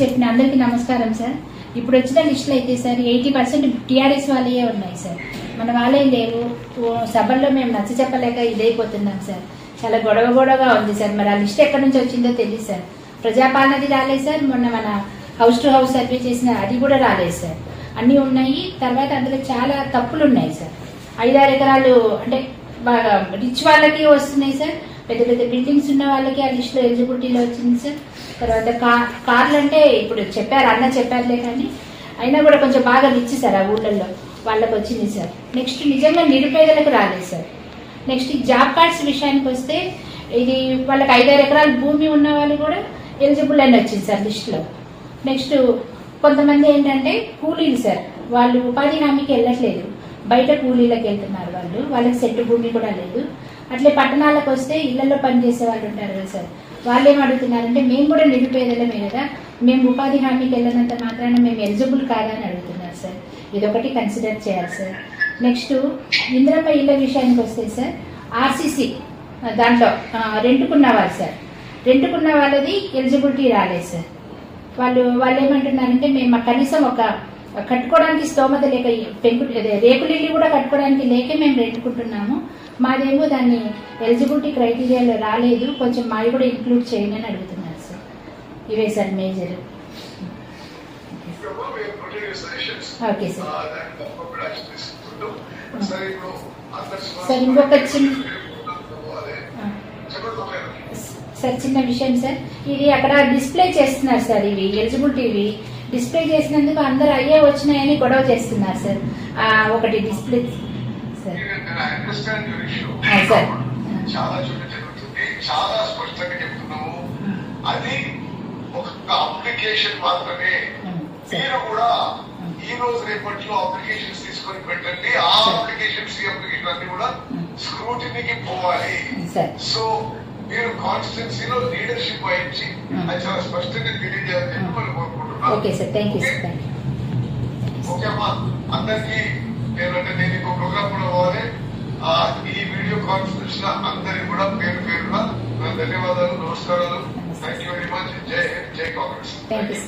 చెప్పిన అందరికీ నమస్కారం సార్. ఇప్పుడు వచ్చిన లిస్టులు అయితే సార్ ఎయిటీ పర్సెంట్ టీఆర్ఎస్ వాళ్ళే ఉన్నాయి సార్. మన వాళ్ళే లేవు. సభల్లో మేము నచ్చ చెప్పలేక ఇదైపోతున్నాం సార్. చాలా గొడవ గొడవగా ఉంది సార్. మరి ఆ లిస్ట్ ఎక్కడి నుంచి వచ్చిందో తెలియదు సార్. ప్రజాపాలనది రాలేదు సార్. మొన్న మన హౌస్ టు హౌస్ సర్వే చేసిన అది కూడా రాలేదు సార్. అన్నీ ఉన్నాయి. తర్వాత అందులో చాలా తప్పులు ఉన్నాయి సార్. ఐదారు ఎకరాలు అంటే బాగా రిచ్ వాళ్ళకి వస్తున్నాయి సార్. పెద్ద పెద్ద బిల్డింగ్స్ ఉన్న వాళ్ళకి ఆ లిస్టులో ఎలిజిబిలిటీలో వచ్చింది సార్ తర్వాత కార్ కార్లు అంటే ఇప్పుడు చెప్పారు అన్న చెప్పారులే కానీ అయినా కూడా కొంచెం బాగా రిచ్ సార్ ఆ ఊళ్ళల్లో వాళ్ళకి వచ్చింది సార్ నెక్స్ట్ నిజంగా నిరుపేదలకు రాలేదు సార్ నెక్స్ట్ జాబ్ కార్డ్స్ విషయానికి వస్తే ఇది వాళ్ళకి ఐదారు ఎకరాల భూమి ఉన్న వాళ్ళు కూడా ఎలిజిబుల్ అని వచ్చింది సార్ లిస్టులో నెక్స్ట్ కొంతమంది ఏంటంటే కూలీలు సార్ వాళ్ళు ఉపాధి హామీకి వెళ్ళట్లేదు. బయట కూలీలకు వెళ్తున్నారు వాళ్ళు. వాళ్ళకి సెట్ భూమి కూడా లేదు. అట్లే పట్టణాలకు వస్తే ఇళ్ళలో పనిచేసే వాళ్ళు ఉంటారు కదా సార్. వాళ్ళు ఏం అడుగుతున్నారంటే మేము కూడా నిరుపేదలమే కదా. మేము ఉపాధి హామీకి వెళ్ళినంత మాత్రాన మేము ఎలిజిబుల్ కాదా అని అడుగుతున్నారు సార్. ఇదొకటి కన్సిడర్ చేయాలి సార్. నెక్స్ట్ ఇందిరమ్మ ఇళ్ళ విషయానికి వస్తే సార్ ఆర్సీసీ దాంట్లో రెంటుకున్న రెంట్కున్న వాళ్ళు సార్. రెంట్కున్న వాళ్ళది ఎలిజిబిలిటీ రాలేదు సార్. వాళ్ళు వాళ్ళు ఏమంటున్నారంటే మేము కనీసం ఒక కట్టుకోవడానికి స్తోమత లేక పెంకు అదే రేకులు ఇల్లు కూడా కట్టుకోవడానికి లేకే మేము రెట్టుకుంటున్నాము మాదేమో దాన్ని ఎలిజిబిలిటీ క్రైటీరియాలో రాలేదు. కొంచెం మావి కూడా ఇంక్లూడ్ చేయండి అని అడుగుతున్నారు సార్. ఇవే sir major. Okay sir. Sir, ఇంకొక చిన్న- సార్ చిన్న విషయం సార్. ఇది అక్కడ డిస్ప్లే చేస్తున్నారు సార్ ఇవి. ఎలిజిబిలిటీ ఇవి. డిస్ప్లే చేసినందుకు అందరు అయ్యే వచ్చినాయని గొడవ చేస్తున్నారు సార్. ఒకటి డిస్ప్లే సార్. సార్. చాలా చోట్ల జరుగుతుంది. చాలా స్పష్టంగా చెప్తున్నాము. అది ఒక అప్లికేషన్ మాత్రమే. సార్. మీరు కూడా ఈ రోజు రేపట్లో అప్లికేషన్స్ తీసుకొని పెట్టండి. ఆ అప్లికేషన్స్ ఈ అప్లికేషన్ అన్ని కూడా స్క్రూటినీకి పోవాలి. సార్. సో మీరు కాన్స్టిట్యున్సీలో లీడర్షిప్ వహించి అది చాలా స్పష్టంగా తెలియజేయాలని చెప్పి మనం కోరుకుంటున్నాం okay sir thank you sir thank you okay అమ్మా. అందరికి ఏంటంటే నేను ఇంకో ప్రోగ్రామ్ కూడా పోవాలి. ఈ వీడియో కాన్ఫరెన్స్లో అందరికి కూడా పేరు పేరున ధన్యవాదాలు నమస్కారాలు. థ్యాంక్ యూ వెరీ మచ్ జై హింద్ జై కాంగ్రెస్. Thank you